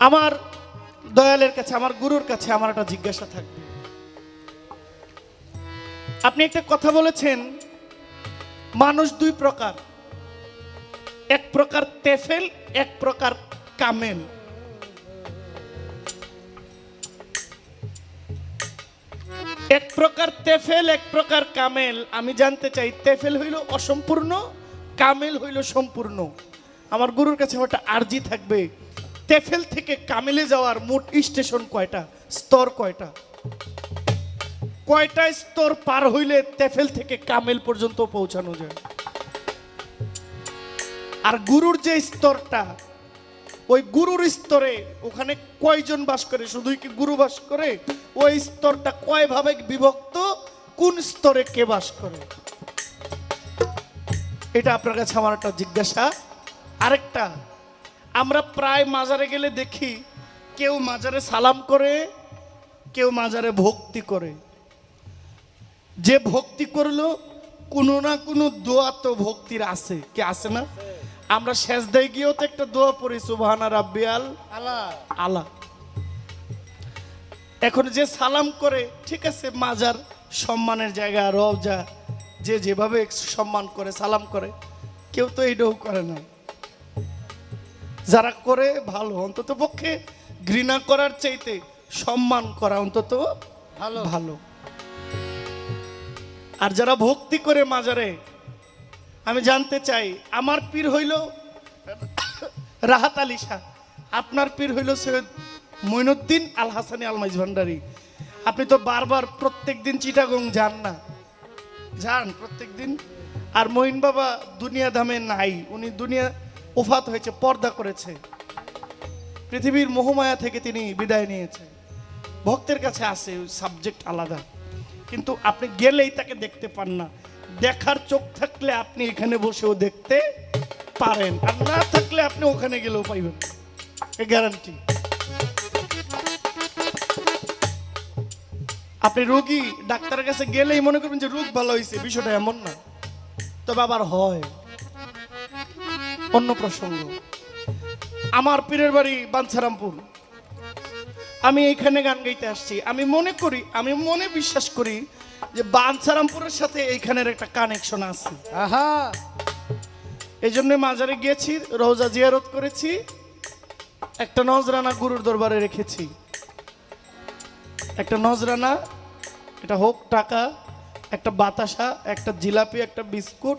আমার দয়ালের কাছে, আমার গুরুর কাছে আমার একটা জিজ্ঞাসা থাকবে। আপনি একটা কথা বলেছেন, মানুষ দুই প্রকার। এক প্রকার তেফেল, এক প্রকার কামেল। এক প্রকার তেফেল, এক প্রকার কামেল। আমি জানতে চাই, তেফেল হইল অসম্পূর্ণ, কামেল হইল সম্পূর্ণ। আমার গুরুর কাছে একটা আর্জি থাকবে। তেফেল থেকে কামেলে যাওয়ার মোট স্টেশন কয়টা? স্তর কয়টা? কয়টা স্তর পার হইলে তেফেল থেকে কামেল পর্যন্ত পৌঁছানো যায়? আর গুরুর যে স্তরটা, ওই গুরুর স্তরে ওখানে কয়জন বাস করে? শুধুই কি গুরু বাস করে? ওই স্তরটা কয় ভাবে বিভক্ত? কোন স্তরে কে বাস করে? এটা আপনার কাছে আমার একটা জিজ্ঞাসা। আরেকটা আমরা প্রায় মাজারে গেলে দেখি কেউ মাজারে সালাম করে, কেউ মাজারে ভক্তি করে। যে ভক্তি করল, কোনো না কোনো দোয়া তো ভক্তির আছে। কি আছে না? আমরা শেষ দেয় গিয়েও তো একটা দোয়া পড়ি, সুবহানা রাব্বিয়াল আল্লাহ আলা। এখন যে সালাম করে, ঠিক আছে, মাজার সম্মানের জায়গা, রওজা, যে যেভাবে সম্মান করে, সালাম করে, কেউ তো এইটাও করে না। যারা করে ভালো অন্তত পক্ষে ঘৃণা করার চাইতে সম্মান করা অন্তত ভালো। ভালো। আর যারা ভক্তি করে মাজারে আমি জানতে চাই আমার পীর হইল রাহাত আলী শাহ আপনার পীর হইল সৈয়দ মইনুদ্দিন আল হাসানি আল মাইজ ভান্ডারি আপনি তো বারবার প্রত্যেক দিন চিটাগং যান না। যান প্রত্যেক দিন আর মহিন বাবা দুনিয়া ধামে নাই উনি দুনিয়া ওফাত হয়েছে, পর্দা করেছে। পৃথিবীর মোহমায়া থেকে তিনি বিদায় নিয়েছে ভক্তের কাছে আছে সাবজেক্ট আলাদা। কিন্তু আপনি গেলেই তাকে দেখতে পান না। দেখার চোখ থাকলে আপনি এখানে বসেও দেখতে পারেন। আর না থাকলে আপনি ওখানে গেলেও পাইবেন। এ গ্যারান্টি আপনি রোগী, ডাক্তারের কাছে গেলেই মনে করবেন যে রোগ ভালো হয়েছে বিষয়টা এমন না। তবে আবার হয়। অন্য প্রসঙ্গ। আমার পীরের বাড়ি বাঞ্ছারামপুর। আমি এইখানে গান গাইতে আসছি। আমি মনে করি আমি মনে বিশ্বাস করি যে বাঞ্ছারামপুরের সাথে এইখানের একটা কানেকশন আছে। আহা! এই জন্য মাজারে গিয়েছি রোজা জিয়ারত করেছি একটা নজরানা গুরুর দরবারে রেখেছি। একটা নজরানা এটা হোক টাকা একটা বাতাসা একটা জিলাপি একটা বিস্কুট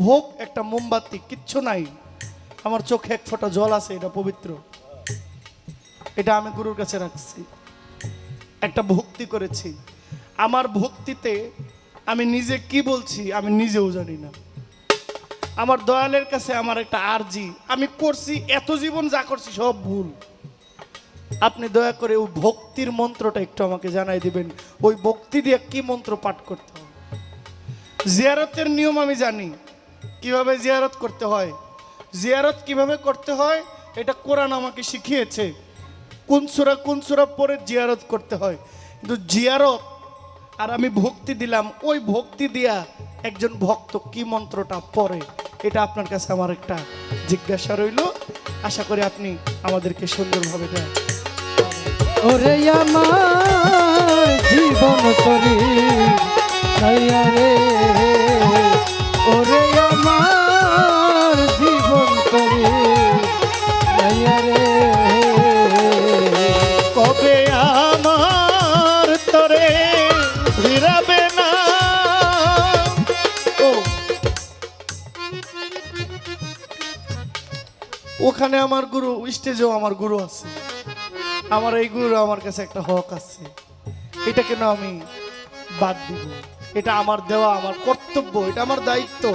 হোক একটা মোমবাতি, কিচ্ছু নাই। আমার চোখে এক ফোঁটা জল আছে, এটা পবিত্র। এটা আমি গুরুর কাছে রাখছি। একটা ভক্তি করেছি। আমার ভক্তিতে আমি নিজে কি বলছি, আমি নিজেও জানি না। আমার দয়ালের কাছে আমার একটা আরজি, আমি করছি, এত জীবন যা করছি সব ভুল। আপনি দয়া করে ওই ভক্তির মন্ত্রটা একটু আমাকে জানাই দিবেন। ওই ভক্তি দিয়ে কি মন্ত্র পাঠ করতে হবে? জিয়ারতের নিয়ম আমি জানি। কীভাবে জিয়ারত করতে হয়? জিয়ারত কীভাবে করতে হয়? এটা কোরআন আমাকে শিখিয়েছে। কোন সুরা কোন সুরা পরে জিয়ারত করতে হয়? কিন্তু জিয়ারত, আর আমি ভক্তি দিলাম, ওই ভক্তি দিয়া একজন ভক্ত কি মন্ত্রটা পড়ে, এটা আপনার কাছে আমার একটা জিজ্ঞাসা রইল। আশা করি আপনি আমাদেরকে সুন্দরভাবে দেন। ওরে আমার জীবন করি রে। ওখানে আমার গুরু, স্টেজেও আমার গুরু আছে। আমার এই গুরু আমার কাছে একটা হক আছে। এটা কেন আমি বাদ দিব। এটা আমার দেওয়া, আমার কর্তব্য, এটা আমার দায়িত্ব।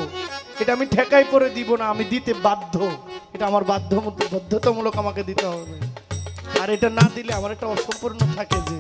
এটা আমি ঠেকাই করে দিব না, আমি দিতে বাধ্য। এটা আমার বাধ্য বাধ্যতামূলক আমাকে দিতে হবে। আর এটা না দিলে আমার একটা অসম্পূর্ণ থাকে যে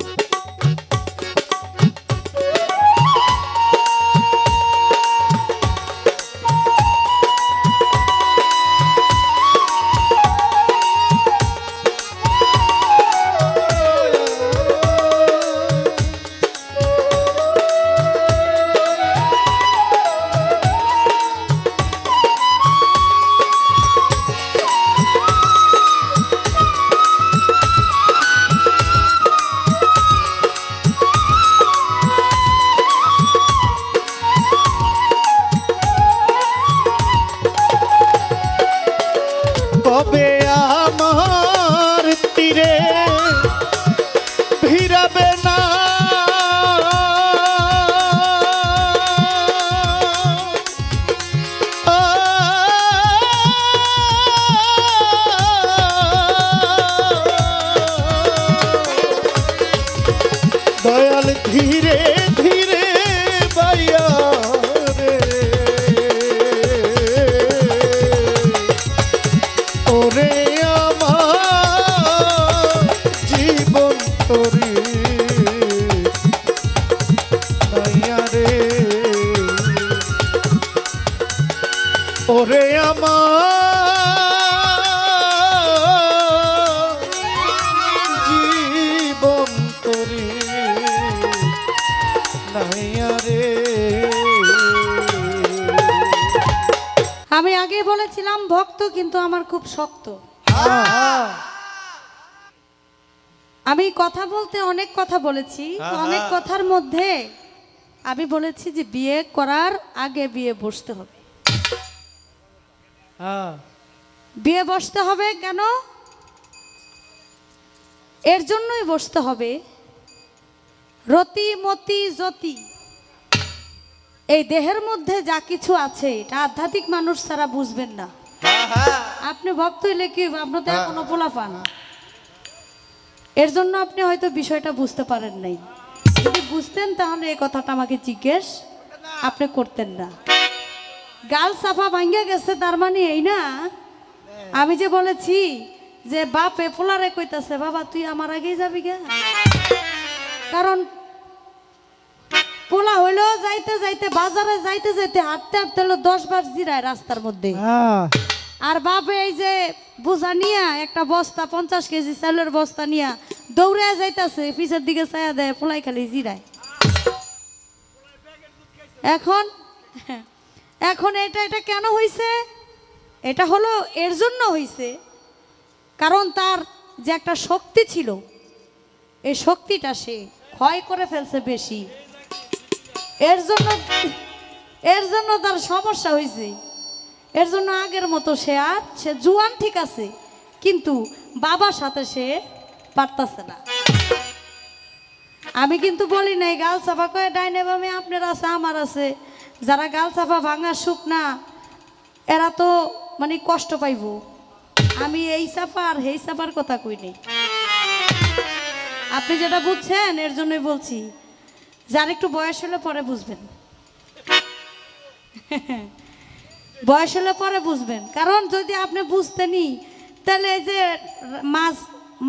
জিরে শক্ত। হ্যাঁ, হ্যাঁ। আমি কথা বলতে অনেক কথা বলেছি। অনেক কথার মধ্যে আমি বলেছি যে বিয়ে করার আগে বিয়ে বসতে হবে। হ্যাঁ। বিয়ে বসতে হবে কেন? এর জন্যই বসতে হবে। রতি মতি জ্যোতি। এই দেহের মধ্যে যা কিছু আছে এটা আধ্যাত্মিক মানুষ ছাড়া বুঝবেন না। আপনি ভক্ত হইলে কি আপনার তো এখনও পোলা পান এর জন্য আপনি হয়তো বিষয়টা বুঝতে পারেন নাই। যদি বুঝতেন তাহলে এই কথাটা আমাকে জিজ্ঞেস। আপনি করতেন না। গাল সাফা ভাঙ্গা গেছে তার মানে এই না? আমি যে বলেছি যে বাপে পোলারে কইতাছে বাবা তুই আমার আগেই যাবি গে। কারণ পোলা হইল যাইতে যাইতে বাজারে যাইতে যাইতে হাঁটতে হাঁটতে হলো দশ বার জিরায় রাস্তার মধ্যে। হ্যাঁ। আর বাপে এই যে বোঝা নিয়া একটা বস্তা, পঞ্চাশ কেজি চাউলের বস্তা নিয়া দৌড়ে যাইতাছে, পিছের দিকে ছায়া দেয়, পোলাই খালি জিরায়। এখন? এখন এটা এটা কেন হইছে? এটা হলো এর জন্য হইছে। কারণ তার যে একটা শক্তি ছিল, এই শক্তিটা সে ক্ষয় করে ফেলছে বেশি। এর জন্য এর জন্য তার সমস্যা হয়েছে এর জন্য আগের মতো সে আর, সে জুয়ান ঠিক আছে, কিন্তু বাবার সাথে সে পারতাছে না। আমি কিন্তু বলি নাই, গাল চাপা কয়ে ডাইনে বামে আপনার আছে, আমার আছে। যারা গাল চাপা ভাঙা সুখ না, এরা তো মানে কষ্ট পাইব। আমি এই চাপা আর এই চাপার কথা কই নেই। আপনি যেটা বুঝছেন, এর জন্যই বলছি, যার একটু বয়স হলে পরে বুঝবেন। বয়স হলে পরে বুঝবেন। কারণ যদি আপনি বুঝতেনি তাহলে এই যে মাছ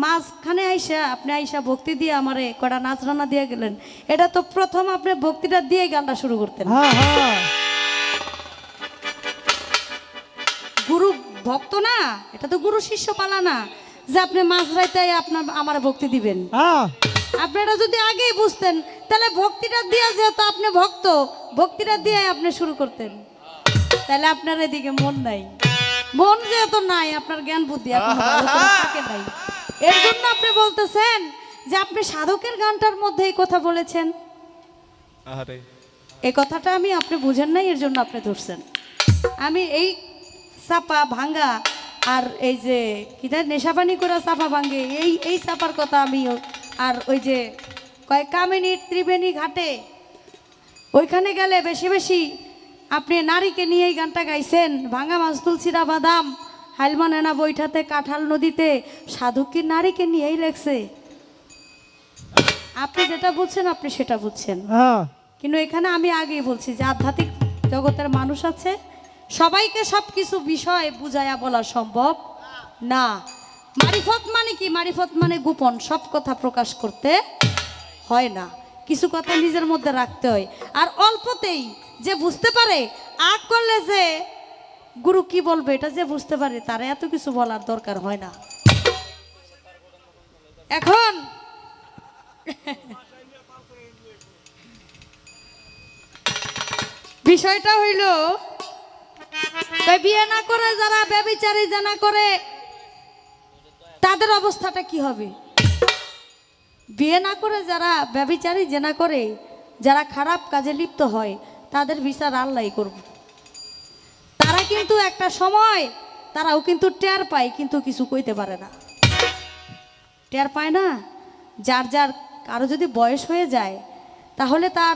মাঝখানে আইসা আপনি আইসা ভক্তি দিয়ে আমারে কটা নাচ রান্না দিয়ে গেলেন। এটা তো প্রথম আপনি ভক্তিটা দিয়ে গানটা শুরু করতেন। হ্যাঁ হ্যাঁ। গুরু ভক্ত না এটা তো গুরু শিষ্য পালা না যে আপনি মাছ রাইতে আপনার আমার ভক্তি দিবেন। হ্যাঁ। আপনারা যদি আগেই বুঝতেন তাহলে ভক্তিটা দিয়ে যেহেতু আপনি ভক্ত ভক্তিটা দিয়ে আপনি শুরু করতেন। তাহলে আপনার এদিকে মন নাই। মন যেহেতু নাই আপনার জ্ঞান বুদ্ধি থাকে নাই। এর জন্য আপনি বলতেছেন যে আপনি সাধকের গানটার মধ্যে এই কথা বলেছেন। এই কথাটা আমি আপনি বুঝেন নাই এর জন্য আপনি ধরছেন। আমি এই চাপা ভাঙ্গা আর এই যে কিনা নেশাপানি করা চাপা ভাঙ্গে এই এই চাপার কথা আমি আর ওই যে কয় কামিনী ত্রিবেণী ঘাটে ওইখানে গেলে বেশি বেশি আপনি নারীকে নিয়ে এই গানটা গাইছেন। ভাঙা মাছ তুলসিরা বাদাম। হাইলমান এনা বৈঠাতে কাঁঠাল নদীতে। সাধু কি নারীকে নিয়েই লেখছে? আপনি যেটা বুঝছেন আপনি সেটা বুঝছেন। হ্যাঁ। কিন্তু এখানে আমি আগেই বলছি যে আধ্যাত্মিক জগতের মানুষ আছে। সবাইকে সব কিছু বিষয় বুঝাইয়া বলা সম্ভব না। মারিফত মানে কি? মারিফত মানে গোপন। সব কথা প্রকাশ করতে হয় না। কিছু কথা নিজের মধ্যে রাখতে হয়। আর অল্পতেই যে বুঝতে পারে, আগ করলে যে গুরু কি বলবে, এটা যে বুঝতে পারে, তার এত কিছু বলার দরকার হয় না। এখন বিষয়টা হইল বিয়ে না করে যারা ব্যবিচারী জানা করে, তাদের অবস্থাটা কি হবে? বিয়ে না করে যারা ব্যবিচারী জেনা করে যারা খারাপ কাজে লিপ্ত হয়, তাদের বিচার আল্লাহ করব। তারা কিন্তু একটা সময়, তারাও কিন্তু টের পায়, কিন্তু কিছু কইতে পারে না। টের পায় না? যার যার কারও যদি বয়স হয়ে যায়, তাহলে তার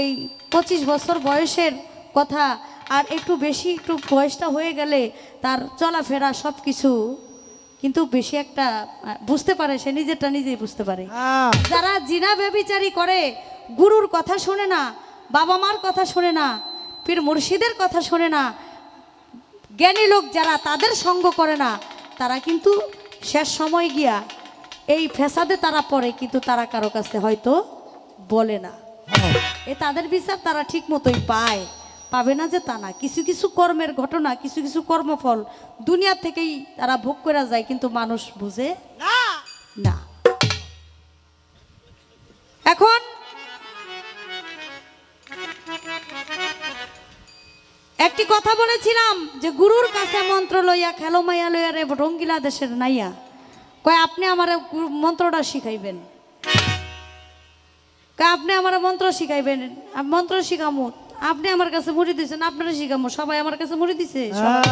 এই পঁচিশ বছর বয়সের কথা আর একটু বেশি একটু বয়সটা হয়ে গেলে তার চলাফেরা সব কিছু কিন্তু বেশি একটা বুঝতে পারে সে নিজেরটা নিজেই বুঝতে পারে। হ্যাঁ। যারা জিনা ব্যবিচারী করে গুরুর কথা শোনে না বাবা মার কথা শোনে না পীর মুর্শিদের কথা শোনে না জ্ঞানী লোক যারা তাদের সঙ্গ করে না তারা কিন্তু শেষ সময় গিয়া এই ফেসাদে তারা পড়ে কিন্তু তারা কারও কাছে হয়তো বলে না। এ তাদের বিচার তারা ঠিক মতোই পায়। পাবে না যে তা না। কিছু কিছু কর্মের ঘটনা কিছু কিছু কর্মফল দুনিয়া থেকেই তারা ভোগ করে যায় কিন্তু মানুষ বুঝে না। এখন একটি কথা বলেছিলাম যে গুরুর কাছে মন্ত্র লইয়া খেলো মাইয়া লইয়া রে রঙ্গিলা দেশের নাইয়া কয় আপনি আমার মন্ত্রটা শিখাইবেন। কয় আপনি আমার মন্ত্র শিখাইবেন মন্ত্র শিখামু আপনি আমার কাছে মুড়ি দিয়েছেন আপনারা শিখামু সবাই আমার কাছে মুড়ি দিছে হ্যাঁ,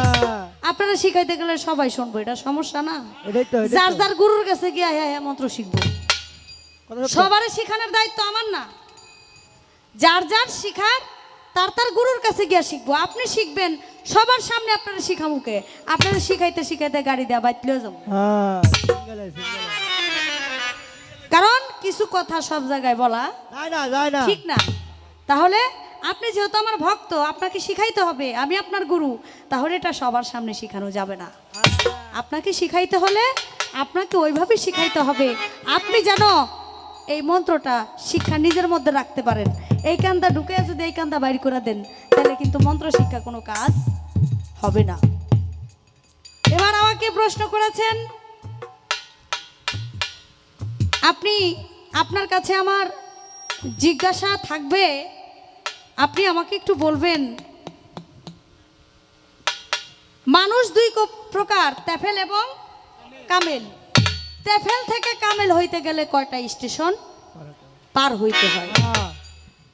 আপনারা শিখাইতে গেলে সবাই শুনব এটা সমস্যা না। যার যার গুরুর কাছে গিয়া হ্যাঁ হ্যাঁ মন্ত্র শিখব। সবারই শেখানোর দায়িত্ব আমার না। যার যার শিখার তার তার গুরুর কাছে গিয়া শিখব। আপনি শিখবেন সবার সামনে আপনারা শিখামুকে। আপনারা শিখাইতে শিখাইতে গাড়ি দেওয়া বাইতলেও যাব। কারণ কিছু কথা সব জায়গায় বলা ঠিক না। তাহলে আপনি যেহেতু আমার ভক্ত, আপনাকে শিখাইতে হবে, আমি আপনার গুরু, তাহলে এটা সবার সামনে শেখানো যাবে না। আপনাকে শিখাইতে হলে আপনাকে ওইভাবে শিখাইতে হবে, আপনি যেন এই মন্ত্রটা শিক্ষা নিজের মধ্যে রাখতে পারেন। এই কান্দা ঢুকে যদি এই কান্দা বাইর করে দেন, তাহলে কিন্তু মন্ত্র শিক্ষা কোনো কাজ হবে না। এবার আমাকে প্রশ্ন করেছেন, আপনি আপনার কাছে আমার জিজ্ঞাসা থাকবে আপনি আমাকে একটু বলবেন? মানুষ দুই প্রকার, তেফেল এবং কামেল। তেফেল থেকে কামেল হইতে গেলে কয়টা স্টেশন? পার হইতে হয়।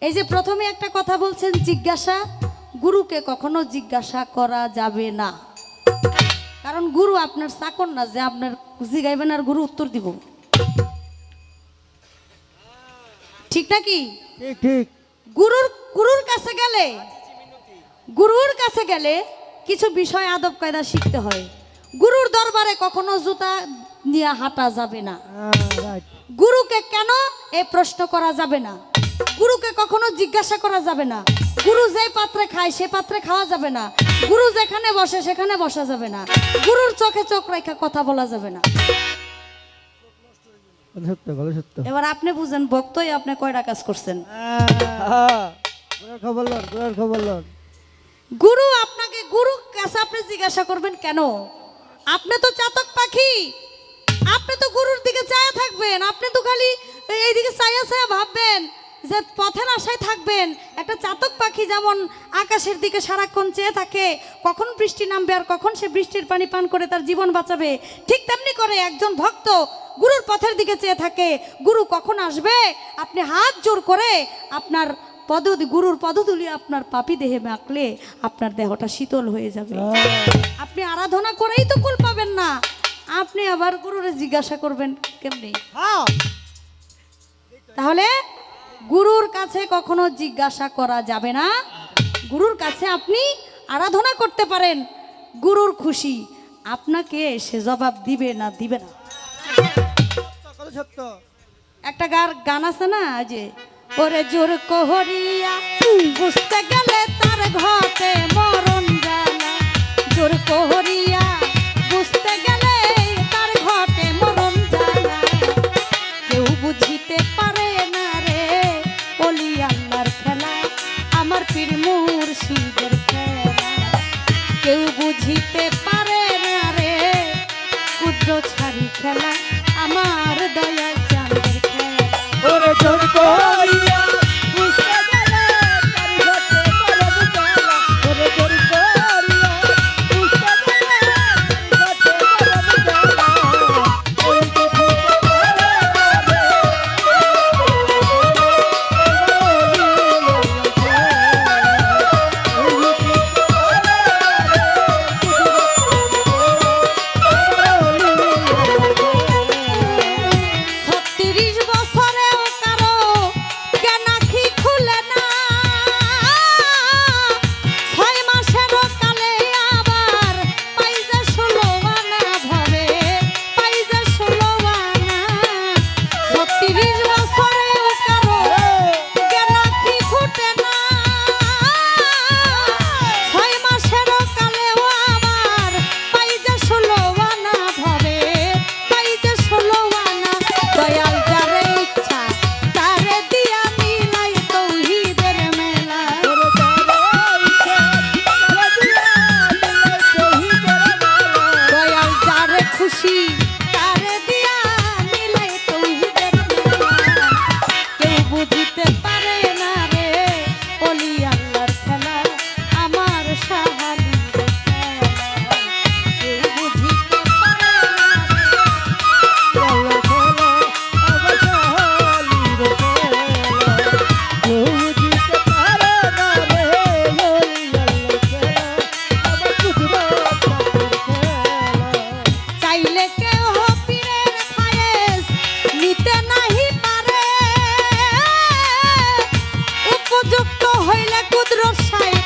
এই যে প্রথমে একটা কথা বলছেন, জিজ্ঞাসা। গুরুকে কখনো জিজ্ঞাসা করা যাবে না। কারণ গুরু আপনার চাকর না, যে আপনার জিগাইবেন আর গুরু উত্তর দিব। ঠিক নাকি? গুরুর গুরুর কাছে গেলে, গুরুর কাছে গেলে কিছু বিষয় আদব কায়দা শিখতে হয়। গুরুর দরবারে কখনো জুতা নিয়ে হাঁটা যাবে না। গুরুকে কেন এ প্রশ্ন করা যাবে না? গুরুকে কখনো জিজ্ঞাসা করা যাবে না। গুরু যে পাত্রে খায়, সে পাত্রে খাওয়া যাবে না। গুরু যেখানে বসে, সেখানে বসা যাবে না। গুরুর চোখে চোখ রেখা কথা বলা যাবে না। সত্য কথা সত্য। এবার আপনি বুঝেন ভক্তই আপনি কয়টা কাজ করছেন? খবর লন গুড়ার খবর লন। গুরু আপনাকে গুরু কাছে আপনি জিজ্ঞাসা করবেন কেন? আপনি তো চাতক পাখি। আপনি তো গুরুর দিকে চায়া থাকবেন। আপনি তো খালি এইদিকে চায়া চায়া ভাববেন। যে পথের আশায় থাকবেন একটা চাতক পাখি যেমন আকাশের দিকে সারাক্ষণ চেয়ে থাকে কখন বৃষ্টি নামবে আর কখন সে বৃষ্টির পানি পান করে তার জীবন বাঁচাবে? ঠিক তেমনি করে একজন ভক্ত গুরুর পথের দিকে চেয়ে থাকে গুরু কখন আসবে? আপনি হাত জোর করে আপনার পদ গুরুর পদতুলি আপনার পাপি দেহে মাখলে আপনার দেহটা শীতল হয়ে যাবে। আপনি আরাধনা করেই তো কুল পাবেন না। আপনি আবার গুরুরে জিজ্ঞাসা করবেন কেমনি? হ্যাঁ। তাহলে গুরুর কাছে কখনো জিজ্ঞাসা করা যাবে না। গুরুর কাছে আপনি আরাধনা করতে পারেন। গুরুর খুশি। আপনাকে সে জবাব দিবে না দিবে না। একটা গার গান আছে না যে ওরে জোর কোহরিয়া বুঝতে গেলে তার ঘটে মরণ জানা। জোর কোহরিয়া কেউ বুঝিতে পারে না রে। ক্ষুদ্র ছাড়ি খেলা আমার দয়া চাঁদের খেলা। যুক্ত হইলে কুদ্র সাহেব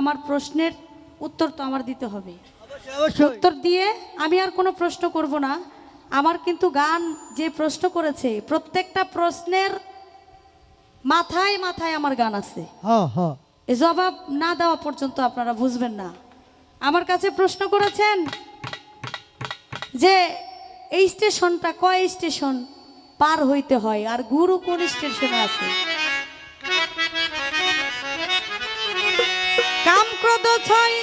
আমার প্রশ্নের উত্তর তো আমার দিতে হবে। উত্তর দিয়ে আমি আর কোনো প্রশ্ন করব না। আমার কিন্তু গান যে প্রশ্ন করেছে প্রত্যেকটা প্রশ্নের মাথায় মাথায় আমার গান আছে। এ জবাব না দেওয়া পর্যন্ত আপনারা বুঝবেন না। আমার কাছে প্রশ্ন করেছেন যে এই স্টেশনটা কয় স্টেশন পার হইতে হয় আর গুরু কোন স্টেশনে আছে? কামক্রোধ ছয়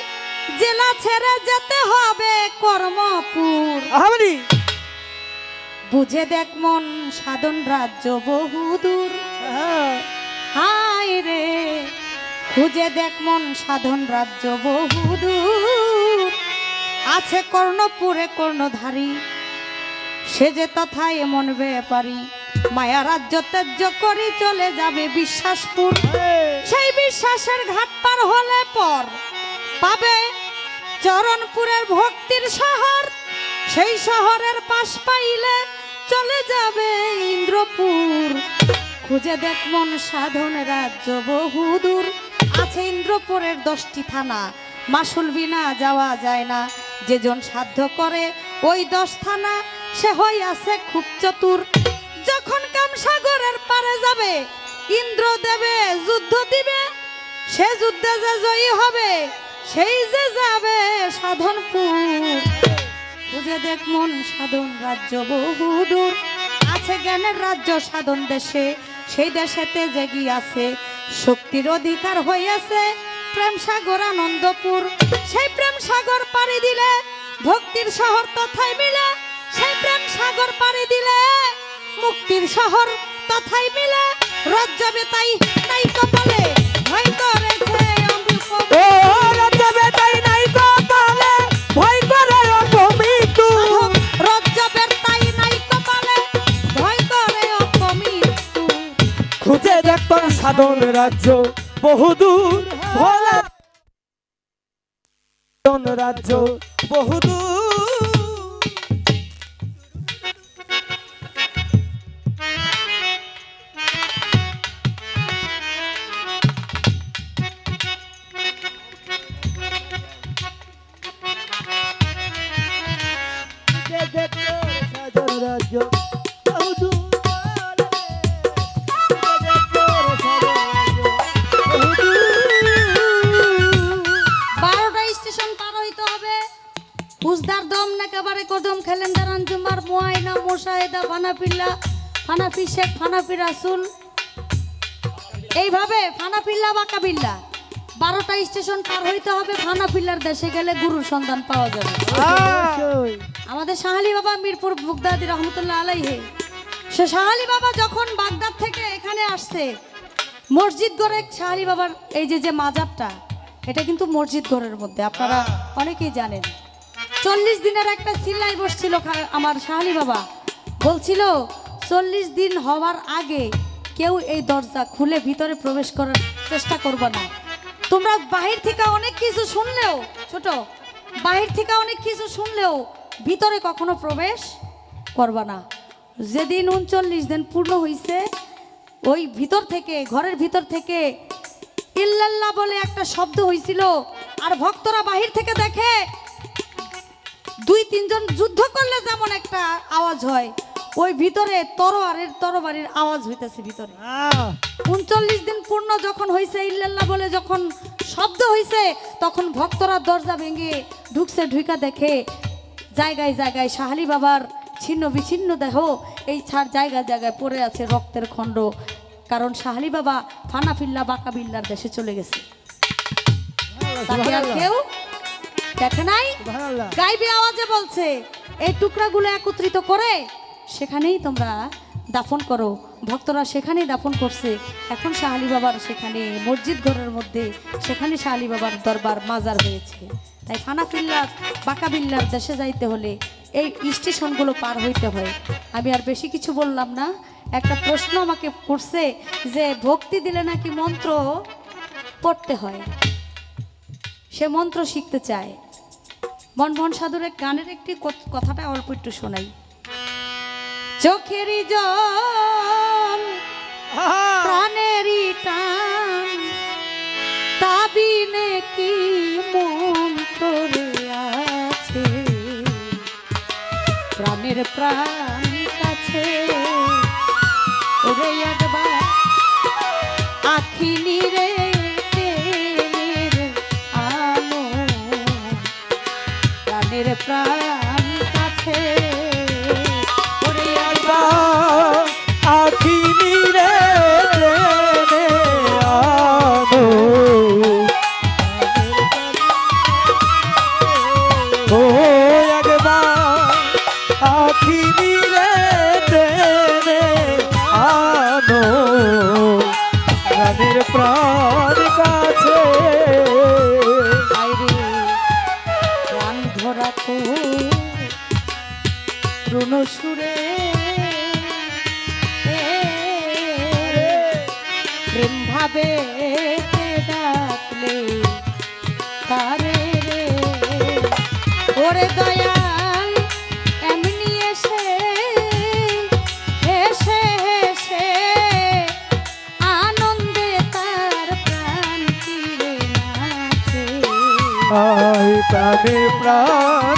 জেলা ছেড়ে যেতে হবে কর্মপুর। বুঝে দেখ মন সাধন রাজ্য বহুদূর হ্যাঁ। হায় রে খুঁজে দেখ মন সাধন রাজ্য বহুদূর আছে কর্ণপুরে কর্ণধারী সে যে তথায় এমন ব্যাপারী। মায়া রাজ্য ত্যায্য করে চলে যাবে বিশ্বাসপুর। সেই বিশ্বাসের ঘাট পার হলে পর পাবে চরণপুরের ভক্তির শহর। সেই শহরের পাশ পাইলে চলে যাবে ইন্দ্রপুর। খুঁজে দেখ মন সাধন রাজ্য বহুদূর। আছে ইন্দ্রপুরের দশটি থানা। মাসুল বিনা যাওয়া যায় না। যেজন সাধ্য করে ওই দশ থানা, সে হই আছে খুব চতুর। যখন কাম সাগরের পারে যাবে ইন্দ্র দেবে যুদ্ধ দিবে। সে যুদ্ধে যে জয়ী হবে, সেই যে যাবে সাধনপুর। খুঁজে দেখ মন সাধন রাজ্য বহুদূর। আছে জ্ঞানের রাজ্য সাধন দেশে, সেই দেশেতে জেগি আছে। শক্তির অধিকার হইয়াছে প্রেম সাগর আনন্দপুর। সেই প্রেম সাগর পাড়ি দিলে ভক্তির শহর তথায় মিলে। সেই প্রেম সাগর পাড়ি দিলে মুক্তির শহর তথায় মিলে। রজ্জবে তাই তাই কপালে। খুঁজে দেখতাম সাধন রাজ্য বহুদূর ভোলা। রাজ্য বহুদূর রাসুল এইভাবে ফানাফিল্লা বা কাবিল্লা বারোটা স্টেশন পার হইতে হবে ফানাফিল্লার দেশে গেলে গুরুর সন্ধান পাওয়া যাবে। আমাদের শাহালি বাবা মিরপুর বুগদাদি রহমতুল্লাহ আলাইহে। সে শাহালি বাবা যখন বাগদাদ থেকে এখানে আসছে, মসজিদ গড়ে শাহালি বাবার এই যে যে মাজারটা, এটা কিন্তু মসজিদ গড়ের মধ্যে, আপনারা অনেকেই জানেন। চল্লিশ দিনের একটা সিলাই বসছিল আমার শাহালি বাবা। বলছিল চল্লিশ দিন হওয়ার আগে কেউ এই দরজা খুলে ভিতরে প্রবেশ করার চেষ্টা করবে না। তোমরা বাহির থেকে অনেক কিছু শুনলেও, ছোট, বাহির থেকে অনেক কিছু শুনলেও ভিতরে কখনো প্রবেশ করবা না। যেদিন উনচল্লিশ দিন পূর্ণ হয়েছে ওই ভিতর থেকে, ঘরের ভিতর থেকে ইল্লাল্লাহ বলে একটা শব্দ হয়েছিল আর ভক্তরা বাহির থেকে দেখে দুই, তিনজন যুদ্ধ করলে যেমন একটা আওয়াজ হয় ওই ভিতরে তরোয়ারের তরবারির আওয়াজ হইতেছে ভিতরে। উনচল্লিশ দিন পূর্ণ যখন হয়েছে ইল্লাল্লাহ বলে যখন শব্দ হয়েছে তখন ভক্তরা দরজা ভেঙে ঢুকছে ঢুকা দেখে জায়গায় জায়গায় শাহালি বাবার ছিন্ন বিচ্ছিন্ন দেহ এই ছাড় জায়গায় জায়গায় পড়ে আছে রক্তের খণ্ড। কারণ শাহালি বাবা ফানাফিল্লা বাঁকা বিল্লার দেশে চলে গেছে। তাকে আর কেউ দেখে নাই? গাইবে আওয়াজে বলছে এই টুকরাগুলো একত্রিত করে সেখানেই তোমরা দাফন করো। ভক্তরা সেখানেই দাফন করছে। এখন শাহালি বাবার সেখানে মসজিদ ঘরের মধ্যে সেখানে শাহালি বাবার দরবার মাজার হয়েছে। তাই ফানাফিল্লার বাঁকাবিল্লার দেশে যাইতে হলে এই স্টেশনগুলো পার হইতে হয়। আমি আর বেশি কিছু বললাম না। একটা প্রশ্ন আমাকে করছে যে, ভক্তি দিলে নাকি মন্ত্র পড়তে হয়? সে মন্ত্র শিখতে চায়। বনবন সাধুর এক গানের একটি কথাটা অল্প একটু শোনাই। চোখেরই জল প্রাণেরই টান তাবিনে কি মন্ত্র রে আছে? প্রাণের প্রাণ কাছে ওরে একবার আখি নিরে আই প্রাণে প্রাণ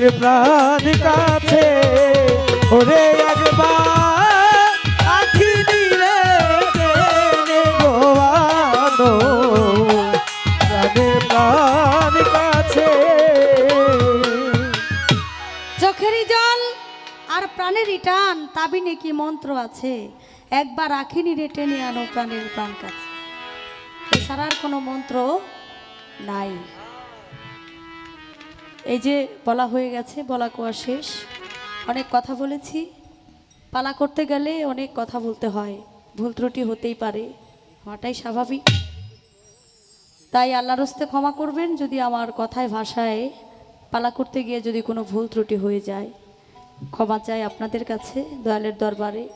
প্রাণের প্রাণ কাছে। ওরে চোখেরই জল আর প্রাণেরই টান তাবিনে কি মন্ত্র আছে? একবার আখিনি রে টেনে আনো প্রাণের প্রাণ কাছে। এছাড়া আর কোনো মন্ত্র নাই। এই যে বলা হয়ে গেছে, বলা কোয়া শেষ। অনেক কথা বলেছি। পালা করতে গেলে অনেক কথা বলতে হয়। ভুল ত্রুটি হতেই পারে। হওয়াটাই স্বাভাবিক। তাই আল্লাহর হস্তে ক্ষমা করবেন যদি আমার কথায়, ভাষায় পালা করতে গিয়ে যদি কোনো ভুল ত্রুটি হয়ে যায়। ক্ষমা চাই আপনাদের কাছে, দয়ালের দরবারে।